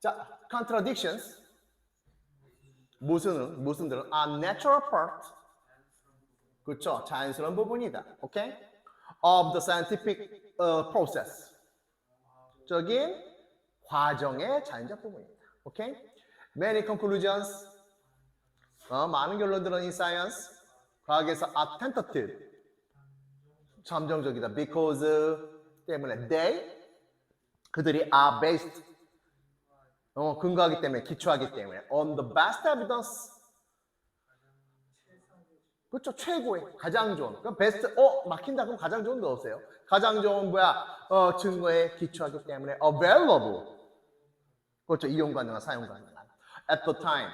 자, contradictions. 모순은, 모순들은 are natural part. 그렇죠. 자연스러운 부분이다. 오케이? Of the scientific uh, process. 적인 과정의 자연적 부분입니다. 오케이? Many conclusions. 어, 많은 결론들은 in science. 과학에서 are tentative. 잠정적이다. Because 때문에 they 그들이 are based 어, 근거하기 때문에 기초하기 때문에. On the best evidence. 그렇죠. 최고의 가장 좋은. 그럼 베스트 어 막힌다. 그럼 가장 좋은 넣으세요? 가장 좋은 뭐야? 어, 증거에 기초하기 때문에 available. 그렇죠. 이용 가능한 사용 가능한. At the time.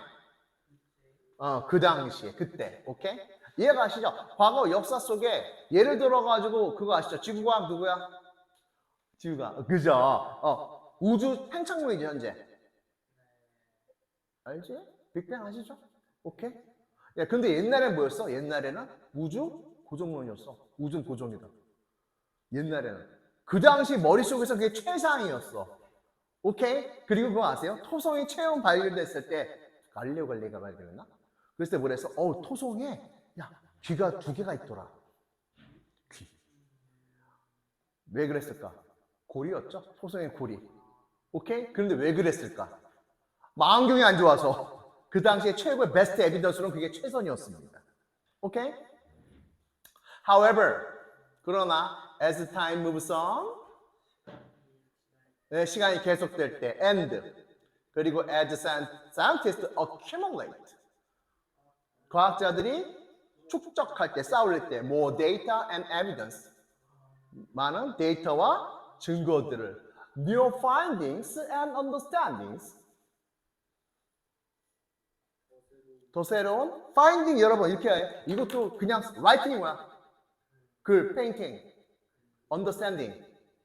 어, 그 당시에 그때. 오케이? 이해가 가시죠? 과거 역사 속에 예를 들어 가지고 그거 아시죠? 지구과학 누구야? 지구과학. 그죠? 어, 우주 팽창론이지 현재 알지? 빅뱅 아시죠? 오케이? 야, 근데 옛날엔 뭐였어? 옛날에는 우주 고정론이었어. 우주는 고정이다. 옛날에는. 그 당시 머릿속에서 그게 최상이었어. 오케이? 그리고 그거 아세요? 토성이 처음 발견됐을 때, 갈리오 갈리가 발견했나? 그랬을 때 뭐랬어? 어우, 토성에, 야, 귀가 두 개가 있더라. 귀. 왜 그랬을까? 고리였죠? 토성의 고리. 오케이? 그런데 왜 그랬을까? 망경이 안 좋아서 그 당시에 최고의 베스트 에비던스는 그게 최선이었습니다. 오케이? However, 그러나 as time moves on, 네, 시간이 계속될 때, and 그리고 as scientists accumulate, 과학자들이 축적할 때, 쌓을 때, more data and evidence, 많은 데이터와 증거들을, new findings and understandings, 더 새로운 finding 여러분 이렇게 해. 이것도 그냥 writing이 뭐야? 글, painting, understanding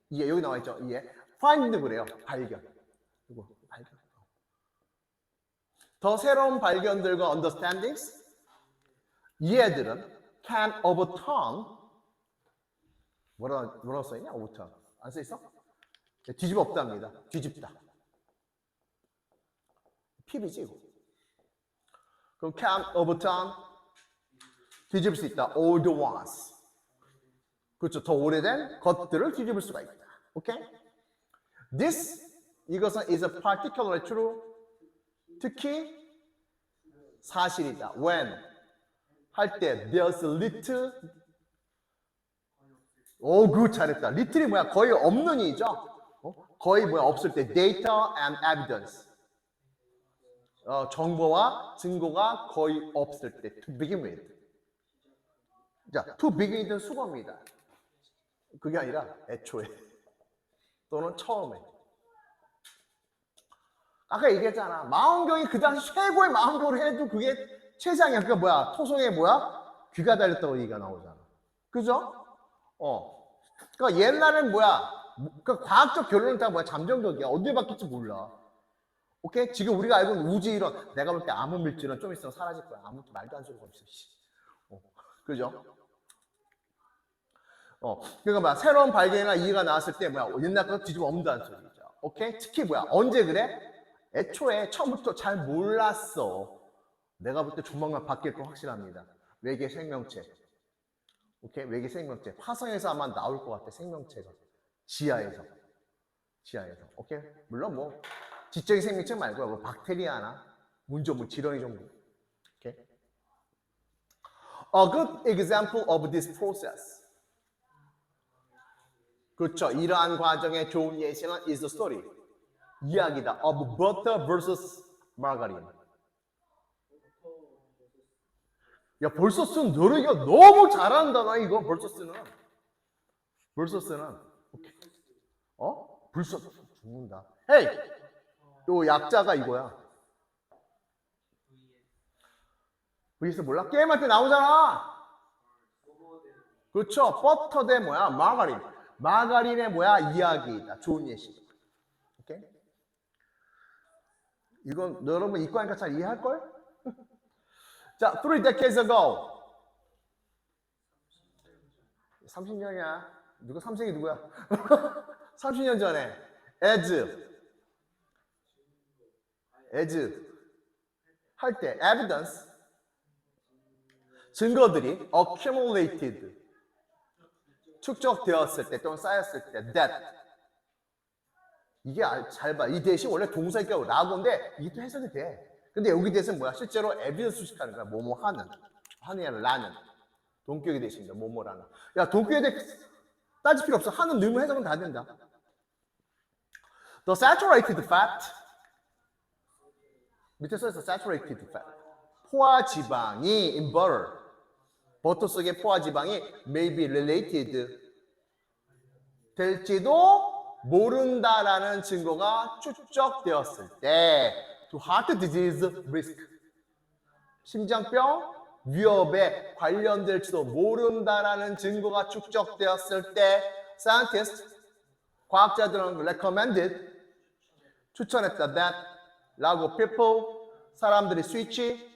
이해 여기 나와 있죠? 이해 find도 그래요 발견 이거 발견 더 새로운 발견들과 understandings 이해들은 can overturn 뭐라 뭐라고 써 있냐? overturn 안 써 있어? 뒤집어 없답니다. 뒤집다. 핍이지 이거. 그럼 can overturn 뒤집을 수 있다. old ones. 그렇죠. 더 오래된 것들을 뒤집을 수가 있다. 오케이? This 이것은 is a particularly true. 특히 사실이다. When 할 때 there's little 오, 그 잘했다. little이 뭐야? 거의 없는이죠. 어? 거의 뭐야? 없을 때 data and evidence. 어, 정보와 증거가 거의 없을 때 to begin with. 자, to begin with는 수거입니다. 그게 아니라 애초에 또는 처음에. 아까 얘기했잖아. 마음경이 그 당시 최고의 마음경을 해도 그게 최상이야. 그게 뭐야? 토성에 뭐야? 귀가 달렸다고 얘기가 나오잖아. 그죠? 어. 그러니까 옛날엔 뭐야? 그 과학적 결론은 다 뭐야? 잠정적이야. 어디에 바뀔지 몰라. 오케이? 지금 우리가 알고 있는 우주 이론, 내가 볼 때 아무 물질은 좀 있으면 사라질 거야. 아무 말도 안 소리가 없어. 씨. 어, 그죠? 어, 그러니까 뭐야? 새로운 발견이나 이해가 나왔을 때 뭐야? 옛날 거 뒤집어 엎는다는 소리죠. 오케이? 특히 뭐야? 언제 그래? 애초에 처음부터 잘 몰랐어. 내가 볼 때 조만간 바뀔 거 확실합니다. 외계 생명체. 오케이? 외계 생명체. 화성에서 아마 나올 것 같아. 생명체가. 지하에서. 지하에서. 오케이? 물론 뭐 지적인 생명체 말고 뭐 박테리아나 문조 뭐 지렁이 정도. 오케이? A good example of this process. 그렇죠. 이러한 과정의 좋은 예시는 is the story. 이야기다. of butter versus margarine. 야, 벌써 쓴 노래가 너무 잘한다, 나 이거 벌써 쓰는. 벌써 쓰는. 오케이. 어? 벌써 죽는다. 헤이! 요 약자가 이거야. VS 몰라? 게임할 때 나오잖아. 그렇죠. 버터 대 뭐야? 마가린. 마가린의 뭐야? 이야기다. 좋은 예시. 이건 너 여러분 이과니까 잘 이해할 걸? 자, three decades ago. 30년이야. 누가 삼성이 누구야? 30년 전에 as as 할 때 evidence 증거들이 accumulated 축적되었을 때 또는 쌓였을 때 that 이게 알- 잘 봐. 이 대신 원래 동사니까 라고인데 이게 또 해석이 돼. 근데 여기 대신 뭐야? 실제로 evidence 수식하는 거야. 뭐뭐 하는. 아니라 라는. 동격이 대신이다. 뭐뭐라는. 야, 동격에 대해 따질 필요 없어. 하는 넣으면 해석은 다 된다. The saturated fat 밑에 써 있어 saturated fat 포화 지방이 in butter 버터 속의 포화 지방이 may be related 될지도 모른다라는 증거가 축적되었을 때 to heart disease risk 심장병 위협에 관련될지도 모른다라는 증거가 축적되었을 때 scientists 과학자들은 recommended 추천했다 that 라고 people 사람들이 스위치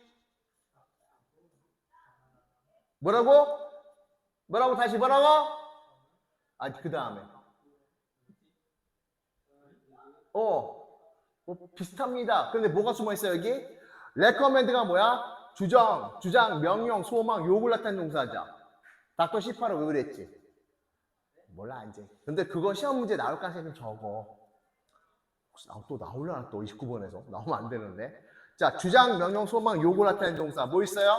뭐라고? 뭐라고 다시 뭐라고? 아 그 다음에 어 뭐 비슷합니다 근데 뭐가 숨어 있어요 여기? recommend가 뭐야? 주장, 주장, 명령, 소망, 욕을 나타내는 동사자 닥터 시파를 왜 그랬지? 몰라 이제 근데 그거 시험 문제 나올 가능성이 좀 적어 혹시 나, 또 나올려나 또 29번에서? 나오면 안 되는데. 자 주장 명령 소망 요구 나타내는 동사 뭐 있어요?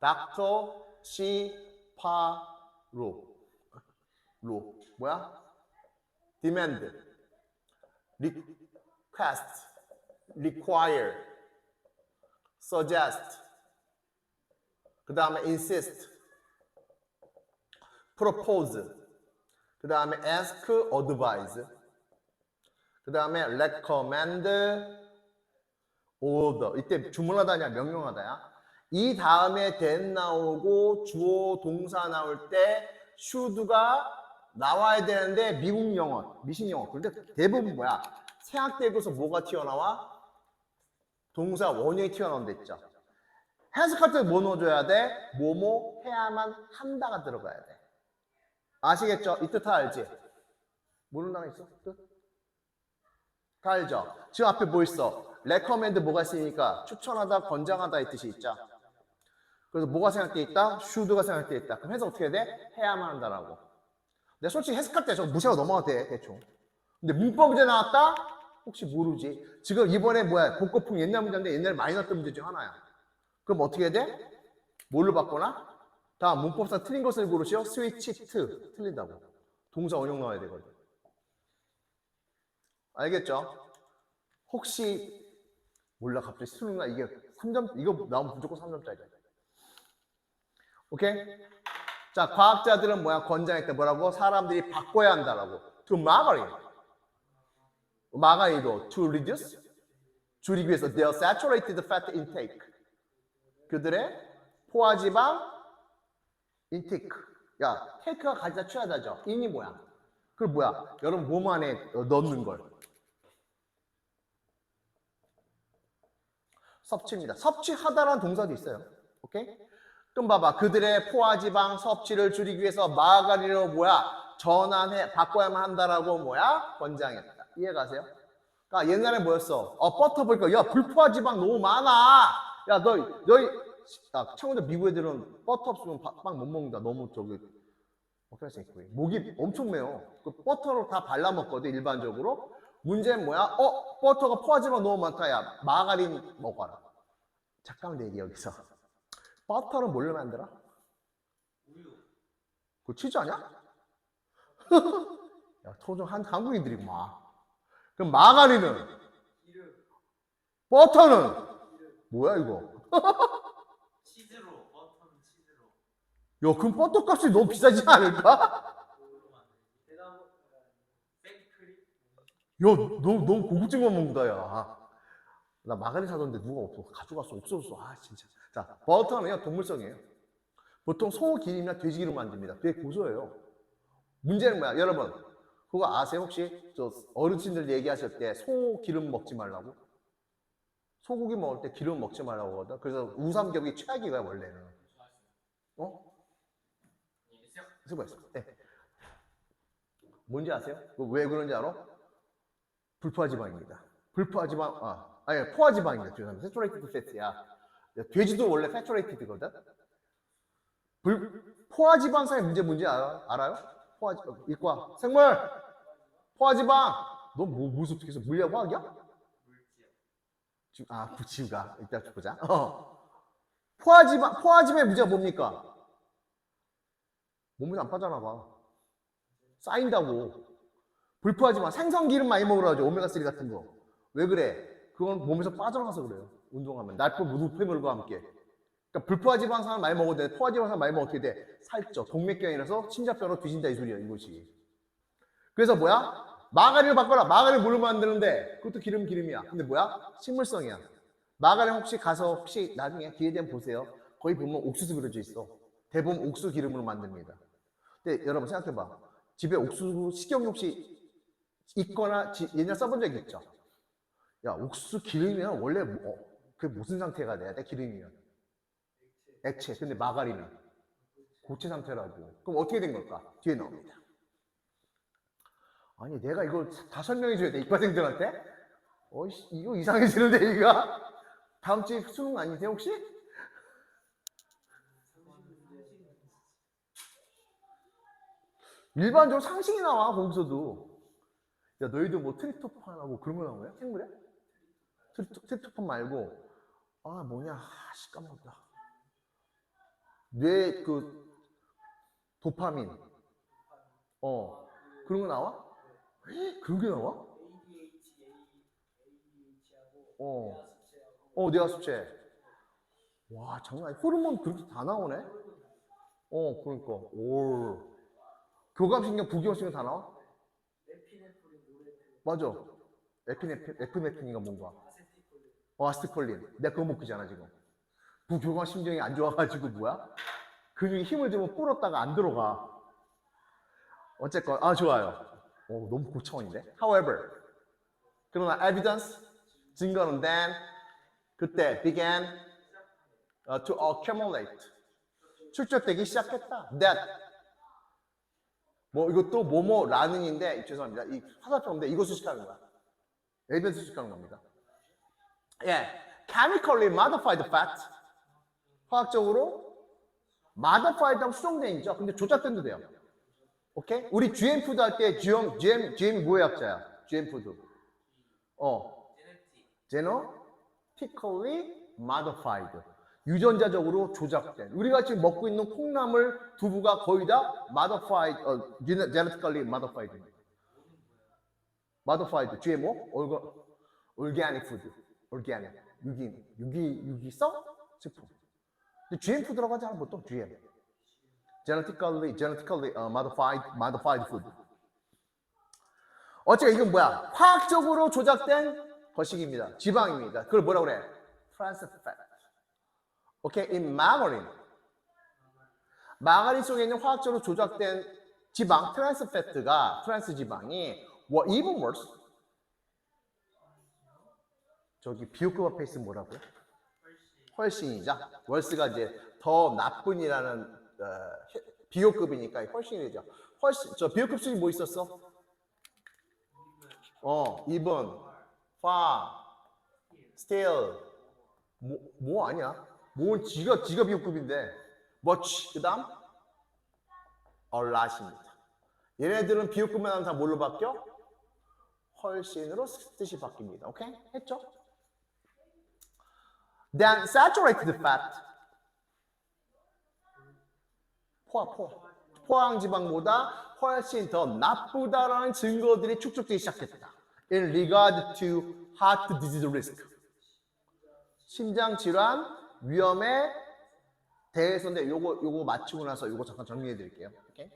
닥터 시파로 로 뭐야? demand request require suggest 그 다음에 insist propose 그 다음에 ask advise 그 다음에 recommend, order. 이때 주문하다냐 명령하다야. 이 다음에 then 나오고 주어 동사 나올 때 should가 나와야 되는데 미국 영어, 미신 영어. 근데 대부분 뭐야? 생각되고서 뭐가 튀어나와? 동사 원형이 튀어나온다 했죠. 해석할 때 뭐 넣어줘야 돼? 뭐뭐 해야만 한다가 들어가야 돼. 아시겠죠? 이 뜻 다 알지? 모르는 단어 있어? 뜻? 다 알죠? 지금 앞에 뭐 있어? recommend 뭐가 있으니까 추천하다, 권장하다 이 뜻이 있죠. 그래서 뭐가 생각돼 있다? should가 생각돼 있다. 그럼 해석 어떻게 해야 돼? 해야만 한다라고. 근데 솔직히 해석할 때 저거 무시하고 넘어가도 돼, 대충. 근데 문법 문제 나왔다? 혹시 모르지. 지금 이번에 뭐야? 복고풍 옛날 문제인데 옛날에 많이 나왔던 문제 중 하나야. 그럼 어떻게 해야 돼? 뭘로 바꿔나? 다음 문법상 틀린 것을 고르시오. 스위치 트 틀린다고. 동사 원형 나와야 되거든. 알겠죠? 혹시 몰라 갑자기 수능나 이게 3점 이거 나오면 무조건 3점짜리야. 오케이? 자, 과학자들은 뭐야? 권장했다 뭐라고? 사람들이 바꿔야 한다라고. To margarine. 마가린도 to reduce 줄이기 위해서 their saturated fat intake. 그들의 포화지방 인테이크. 야, 테이크가 가지다 취하다죠. 인이 뭐야? 그 뭐야? 여러분 몸 안에 어, 넣는 걸. 섭취입니다. 섭취하다라는 동사도 있어요. 오케이? 그럼 봐봐. 그들의 포화지방 섭취를 줄이기 위해서 마가린으로 뭐야? 전환해 바꿔야만 한다라고 뭐야? 권장했다. 이해가세요? 그러니까 옛날에 뭐였어? 어 버터 보니까 야 불포화지방 너무 많아. 야 너 너희 야 친구들 미국 애들은 버터 없으면 빵 못 먹는다. 너무 저기 어떻게 있고 목이 엄청 매워. 그 버터로 다 발라 먹거든 일반적으로. 문제는 뭐야? 어 버터가 포화지방 너무 많다. 야 마가린 먹어라. 잠깐만 얘기 여기서. 버터는 뭘로 만들어? 우유. 그 치즈 아니야? 야 토종 한 한국인들이구만. 그럼 마가린은? 버터는? 뭐야 이거? 치즈로. 버터는 치즈로. 야 그럼 버터 값이 너무 비싸지 않을까? 뭘로 만들지? 대나무. 생크림. 야, 너 너무 고급진 거 먹는다, 야. 나 마가린 사던데 누가 없어. 가져갔어. 없어졌어. 아, 진짜. 자, 버터는요, 동물성이에요. 보통 소 기름이나 돼지 기름 만듭니다. 되게 고소해요. 문제는 뭐야? 여러분, 그거 아세요? 혹시? 저 어르신들 얘기하실 때 소 기름 먹지 말라고? 소고기 먹을 때 기름 먹지 말라고 하거든. 그래서 우삼겹이 최악이야, 원래는. 어? 수고했어. 네. 뭔지 아세요? 그거 왜 그런지 알아? 불포화 지방입니다. 불포화 지방, 아, 아니 포화지방입니다. 죄송합니다. saturated fat야. 돼지도 원래 saturated거든. 불, 포화지방상의 문제 뭔지 알아, 알아요? 포화지 어, 이과 생물 포화지방. 너 뭐, 무슨 어떻게 해서 물리학 화학이야? 아 부치우가 이따 보자. 어. 포화지방 포화지방의 문제가 뭡니까? 몸에 안 빠져나가. 쌓인다고. 불포화지방 생선 기름 많이 먹으라 하죠. 오메가 3 같은 거. 왜 그래? 그건 몸에서 빠져나가서 그래요. 운동하면 날포 무두폐물과 함께. 그러니까 불포화지방 산을 많이 먹어도 돼. 포화지방산 많이 어떻게 돼? 살쪄. 동맥경이라서 심장병으로 뒤진다 이 소리야 이것이. 그래서 뭐야? 마가린을 바꿔라. 마가린 뭘로 만드는데 그것도 기름 기름이야. 근데 뭐야? 식물성이야. 마가린 혹시 가서 혹시 나중에 기회 되면 보세요. 거기 보면 옥수수 그려져 있어. 대부분 옥수수 기름으로 만듭니다. 근데 여러분 생각해봐. 집에 옥수수 식용유 혹시 있거나 지- 옛날 써본 적 있죠? 야 옥수수 기름이면 원래 뭐, 어, 그게 무슨 상태가 돼야 돼? 기름이면 액체. 근데 마가린은 고체 상태라고. 그럼 어떻게 된 걸까? 뒤에 나옵니다. 아니 내가 이걸 다 설명해 줘야 돼 이과생들한테? 어이씨 이거 이상해지는데 이거 다음 주에 수능 아니세요 혹시? 일반적으로 상식이 나와 거기서도 야 너희도 뭐 트리토판 하고 그런 거 나오냐? 생물에? 트리토, 트리토판 말고 아 뭐냐 아 씨 까먹었다 뇌 그 도파민 어 그런 거 나와? 그런 게 나와? 어. 어, 뇌하 수체. 와, 장난 아니. 호르몬 그렇게 다 나오네? 어, 그러니까. 오. 교감신경, 부교감신경 다 나와? 에피네프린, 노레프린, 맞아. 에피네피, 에피네핀인가 뭔가. 어, 아스티콜린. 내가 그거 먹고 있잖아, 지금. 부교감신경이 안 좋아가지고 뭐야? 근육이 힘을 주면 불었다가 안 들어가. 어쨌건, 아, 좋아요. 오, 너무 고차원인데? However. 그러나 evidence, 증거는 then, 그때 began uh, to accumulate. 축적되기 시작했다. That. 뭐 이것도 뭐뭐 라는인데 죄송합니다. 이 화살표인데 이거 수식하는 거야. 에비던스 수식하는 겁니다. 예, chemically modified fat. 화학적으로 modified 하면 수정된 있죠. 근데 조작된도 돼요. 오케이? 우리 GM 푸드 할 때 GM GM GM 뭐의 약자야? GM 푸드. 어, 제네틱, genetically modified. 유전자적으로 조작된. 우리가 지금 먹고 있는 콩나물 두부가 거의 다 modified, 어, gene- genetically modified. modified, GMO, orga, organic food, organic, 유기, 유기, 유기성 식품. 근데 GM 푸드라고 하지 않아 보통 GM. genetically, genetically uh, modified, modified food. 어쨌든 이건 뭐야? 화학적으로 조작된 거식입니다. 지방입니다. 그걸 뭐라 그래? trans fat. 오케이, in margarine. 마가린 속에 있는 화학적으로 조작된 지방, 트랜스 패트가, 트랜스 지방이 what even worse. 저기 비오급 앞에 있으면 뭐라고요? 훨씬 훨씬이자. 월스가 이제 더 나쁜이라는 어, 비호급이니까 훨씬이죠. 훨씬 저 비호급 수이 뭐 있었어? 어, 2번, far, still, 뭐, 뭐 아니야? 뭐 지가 지가 비호급인데, much 그다음 a lot입니다. 얘네들은 비호급만 하면 다 뭘로 바뀌어? 훨씬으로 뜻이 바뀝니다. 오케이? 했죠? Then saturated fat. 포화, 포화. 포항 지방보다 훨씬 더 나쁘다라는 증거들이 축적되기 시작했다. In regard to heart disease risk. 심장 질환 위험에 대해서인데 요거 요거 마치고 나서 요거 잠깐 정리해 드릴게요. 오케이?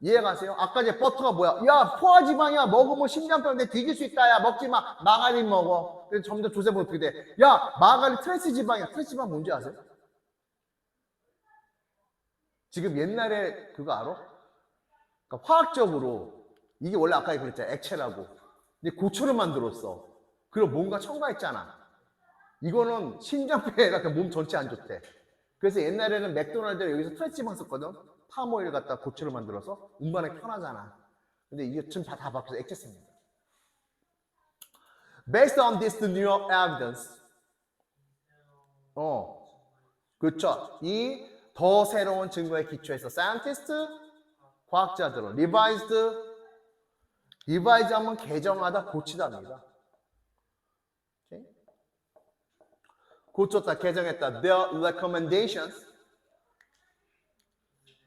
이해가세요? 아까 이제 버터가 뭐야? 야 포화 지방이야 먹으면 심장병인데 뒤질 수 있다. 야 먹지 마. 마가린 먹어. 그래서 점점 조셉은 어떻게 돼? 야 마가린 트랜스 지방이야. 트랜스 지방 뭔지 아세요? 지금 옛날에 그거 알아? 그러니까 화학적으로 이게 원래 아까 그랬잖아 액체라고. 근데 고초를 만들었어. 그리고 뭔가 첨가했잖아. 이거는 심장병에다 몸 전체 안 좋대. 그래서 옛날에는 맥도날드 여기서 트랜스지방 썼거든. 파모일 갖다 고추를 만들어서 운반하기 편하잖아. 근데 이게 지금 다, 다 바뀌어서 액체 씁니다. Based on this new evidence. 어, 그렇죠. 이 더 새로운 증거에 기초해서 scientist, 과학자들은 revised, revise 하면 개정하다, 고치다입니다. 오케이? 고쳤다, 개정했다. Their recommendations.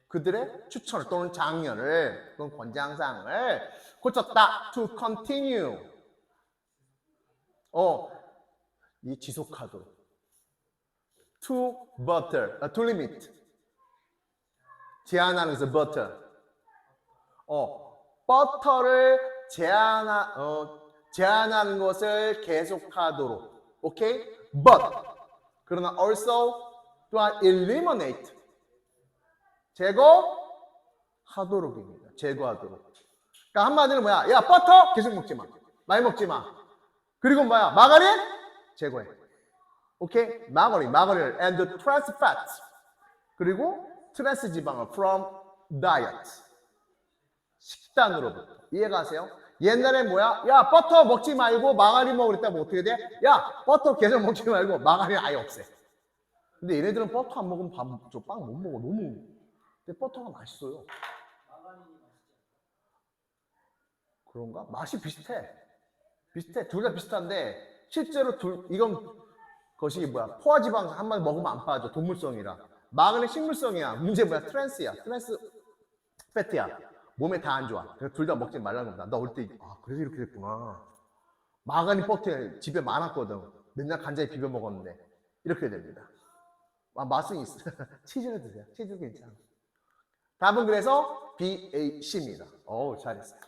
그들의 추천 또는 장려를 또는 권장사항을 고쳤다. To continue. 어, 이 지속하도록. To butter, 아, to limit. 제한하는 것을 butter. 어, 버터를 제한하, 어, 제한하는 것을 계속하도록. 오케이? But 그러나 also 또한 eliminate 제거하도록입니다. 제거하도록. 그러니까 한마디로 뭐야? 야 버터 계속 먹지 마. 많이 먹지 마. 그리고 뭐야? 마가린 제거해. 오케이? 마가린, 마가린 and the trans fats 그리고 트랜스 지방을 from diet 식단으로부터 이해가세요? 옛날에 뭐야? 야 버터 먹지 말고 마가린 먹으랬다면 어떻게 돼? 야 버터 계속 먹지 말고 마가린 아예 없애. 근데 얘네들은 버터 안 먹으면 밥, 저 빵 못 먹어. 너무. 근데 버터가 맛있어요. 그런가? 맛이 비슷해. 비슷해. 둘 다 비슷한데 실제로 둘 이건 것이 뭐야? 포화지방 한 마리 먹으면 안 빠져. 동물성이라. 마그네 식물성이야. 문제 뭐야? 트랜스야. 트랜스 패트야. 몸에 다 안 좋아. 그래서 둘 다 먹지 말라는 겁니다. 나올때 아, 그래서 이렇게 됐구나. 마가니 버터 집에 많았거든. 맨날 간장에 비벼 먹었는데 이렇게 됩니다. 아, 맛은 있어. 치즈는 드세요. 치즈 괜찮아. 답은 그래서 B, A, C입니다. 어우, 잘했어요.